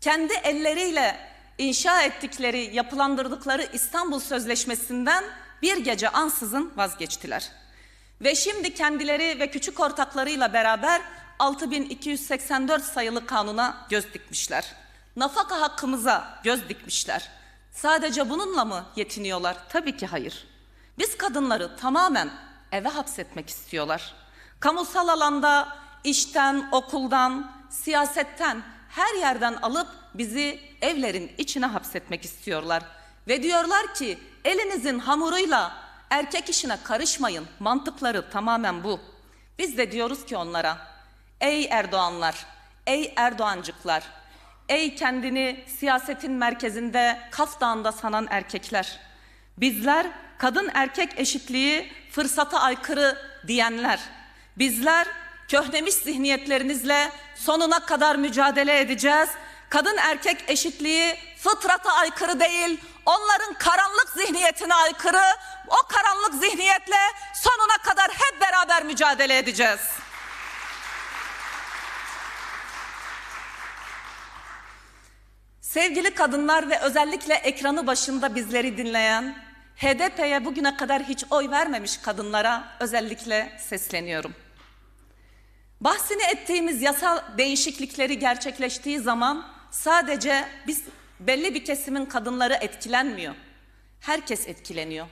kendi elleriyle inşa ettikleri, yapılandırdıkları İstanbul Sözleşmesi'nden bir gece ansızın vazgeçtiler. Ve şimdi kendileri ve küçük ortaklarıyla beraber 6284 sayılı kanuna göz dikmişler. Nafaka hakkımıza göz dikmişler. Sadece bununla mı yetiniyorlar? Tabii ki hayır. Biz kadınları tamamen eve hapsetmek istiyorlar. Kamusal alanda, işten, okuldan, siyasetten, her yerden alıp bizi evlerin içine hapsetmek istiyorlar. Ve diyorlar ki elinizin hamuruyla erkek işine karışmayın. Mantıkları tamamen bu. Biz de diyoruz ki onlara ey Erdoğanlar, ey Erdoğancıklar, ey kendini siyasetin merkezinde Kaf Dağı'nda sanan erkekler. Bizler kadın erkek eşitliği fırsata aykırı diyenler. Bizler köhnemiş zihniyetlerinizle sonuna kadar mücadele edeceğiz. Kadın erkek eşitliği fıtrata aykırı değil, onların karanlık zihniyetine aykırı. O karanlık zihniyetle sonuna kadar hep beraber mücadele edeceğiz. Sevgili kadınlar ve özellikle ekranı başında bizleri dinleyen, HDP'ye bugüne kadar hiç oy vermemiş kadınlara özellikle sesleniyorum. Bahsini ettiğimiz yasal değişiklikleri gerçekleştiği zaman sadece biz belli bir kesimin kadınları etkilenmiyor. Herkes etkileniyor.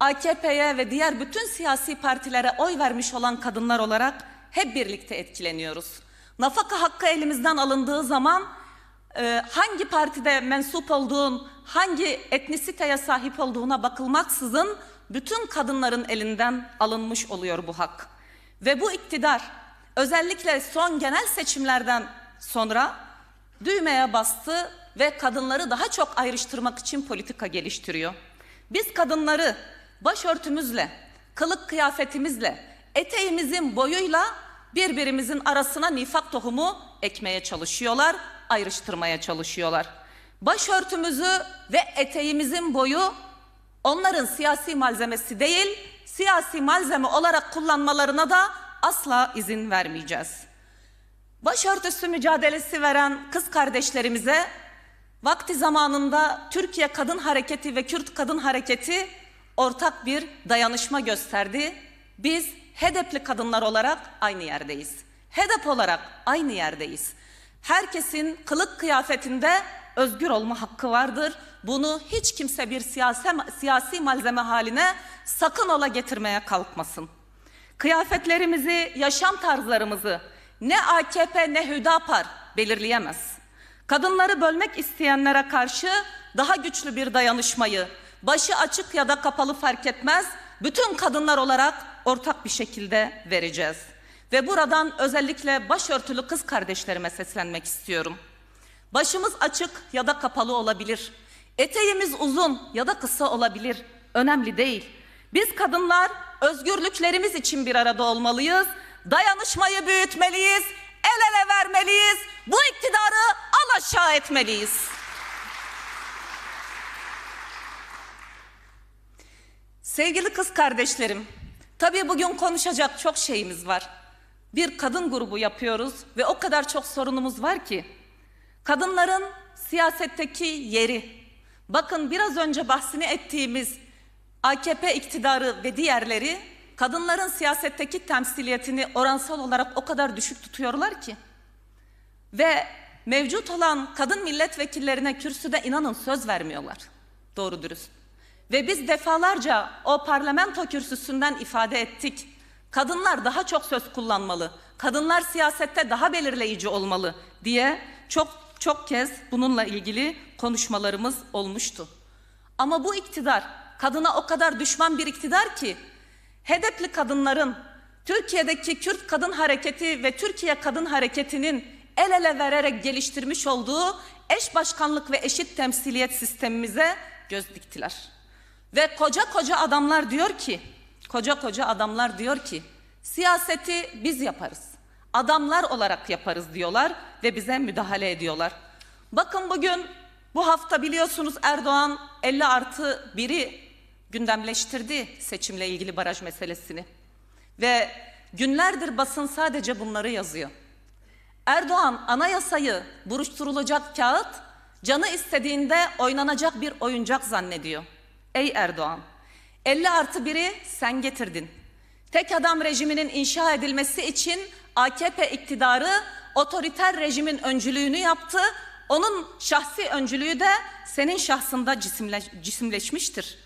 AKP'ye ve diğer bütün siyasi partilere oy vermiş olan kadınlar olarak hep birlikte etkileniyoruz. Nafaka hakkı elimizden alındığı zaman e, hangi partide mensup olduğun, hangi etnisiteye sahip olduğuna bakılmaksızın bütün kadınların elinden alınmış oluyor bu hak. Ve bu iktidar özellikle son genel seçimlerden sonra düğmeye bastı ve kadınları daha çok ayrıştırmak için politika geliştiriyor. Biz kadınları başörtümüzle, kılık kıyafetimizle, eteğimizin boyuyla birbirimizin arasına nifak tohumu ekmeye çalışıyorlar, ayrıştırmaya çalışıyorlar. Başörtümüzü ve eteğimizin boyu onların siyasi malzemesi değil, siyasi malzeme olarak kullanmalarına da asla izin vermeyeceğiz. Başörtüsü mücadelesi veren kız kardeşlerimize vakti zamanında Türkiye Kadın Hareketi ve Kürt Kadın Hareketi ortak bir dayanışma gösterdi. Biz HEDEP'li kadınlar olarak aynı yerdeyiz. HEDEP olarak aynı yerdeyiz. Herkesin kılık kıyafetinde özgür olma hakkı vardır. Bunu hiç kimse bir siyasi, siyasi malzeme haline sakın ola getirmeye kalkmasın. Kıyafetlerimizi, yaşam tarzlarımızı ne AKP ne Hüdapar belirleyemez. Kadınları bölmek isteyenlere karşı daha güçlü bir dayanışmayı, başı açık ya da kapalı fark etmez, bütün kadınlar olarak ortak bir şekilde vereceğiz. Ve buradan özellikle başörtülü kız kardeşlerime seslenmek istiyorum. Başımız açık ya da kapalı olabilir. Eteğimiz uzun ya da kısa olabilir. Önemli değil. Biz kadınlar özgürlüklerimiz için bir arada olmalıyız. Dayanışmayı büyütmeliyiz. El ele vermeliyiz. Bu iktidarı al aşağı etmeliyiz. Sevgili kız kardeşlerim, tabii bugün konuşacak çok şeyimiz var. Bir kadın grubu yapıyoruz ve o kadar çok sorunumuz var ki. Kadınların siyasetteki yeri. Bakın biraz önce bahsini ettiğimiz AKP iktidarı ve diğerleri kadınların siyasetteki temsiliyetini oransal olarak o kadar düşük tutuyorlar ki. Ve mevcut olan kadın milletvekillerine kürsüde inanın söz vermiyorlar. Doğru dürüst. Ve biz defalarca o parlamento kürsüsünden ifade ettik. Kadınlar daha çok söz kullanmalı. Kadınlar siyasette daha belirleyici olmalı diye çok çok kez bununla ilgili konuşmalarımız olmuştu. Ama bu iktidar kadına o kadar düşman bir iktidar ki HEDEP'li kadınların Türkiye'deki Kürt Kadın Hareketi ve Türkiye Kadın Hareketi'nin el ele vererek geliştirmiş olduğu eş başkanlık ve eşit temsiliyet sistemimize göz diktiler. Ve koca koca adamlar diyor ki, koca koca adamlar diyor ki, siyaseti biz yaparız. Adamlar olarak yaparız diyorlar ve bize müdahale ediyorlar. Bakın bugün bu hafta biliyorsunuz Erdoğan 50 artı 1'i gündemleştirdi seçimle ilgili baraj meselesini. Ve günlerdir basın sadece bunları yazıyor. Erdoğan anayasayı buruşturulacak kağıt, canı istediğinde oynanacak bir oyuncak zannediyor. Ey Erdoğan, 50 artı biri sen getirdin. Tek adam rejiminin inşa edilmesi için AKP iktidarı otoriter rejimin öncülüğünü yaptı. Onun şahsi öncülüğü de senin şahsında cisimle, cisimleşmiştir.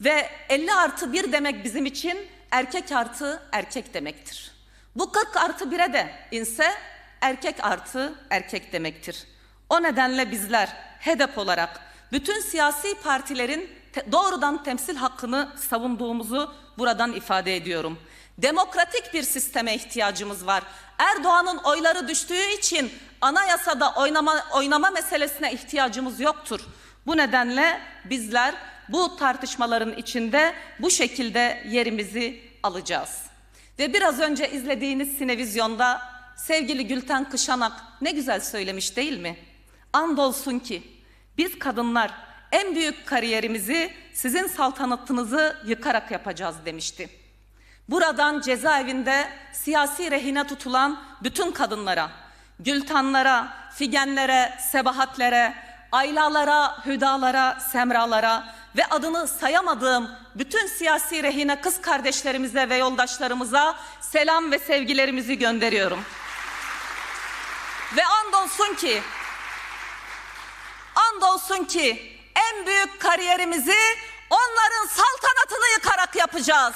Ve 50 artı 1 demek bizim için erkek artı erkek demektir. Bu 40 artı 1'e de inse erkek artı erkek demektir. O nedenle bizler HEDEP olarak bütün siyasi partilerin te- doğrudan temsil hakkını savunduğumuzu buradan ifade ediyorum. Demokratik bir sisteme ihtiyacımız var. Erdoğan'ın oyları düştüğü için anayasada oynama, oynama meselesine ihtiyacımız yoktur. Bu nedenle bizler bu tartışmaların içinde bu şekilde yerimizi alacağız. Ve biraz önce izlediğiniz sinevizyonda sevgili Gülten Kışanak ne güzel söylemiş değil mi? Andolsun ki biz kadınlar en büyük kariyerimizi sizin saltanatınızı yıkarak yapacağız demişti. Buradan cezaevinde siyasi rehine tutulan bütün kadınlara, Gültanlara, Figenlere, Sebahatlere, Aylalara, Hüdalara, Semralara ve adını sayamadığım bütün siyasi rehine kız kardeşlerimize ve yoldaşlarımıza selam ve sevgilerimizi gönderiyorum. Ve andolsun ki andolsun ki en büyük kariyerimizi onların saltanatını yıkarak yapacağız.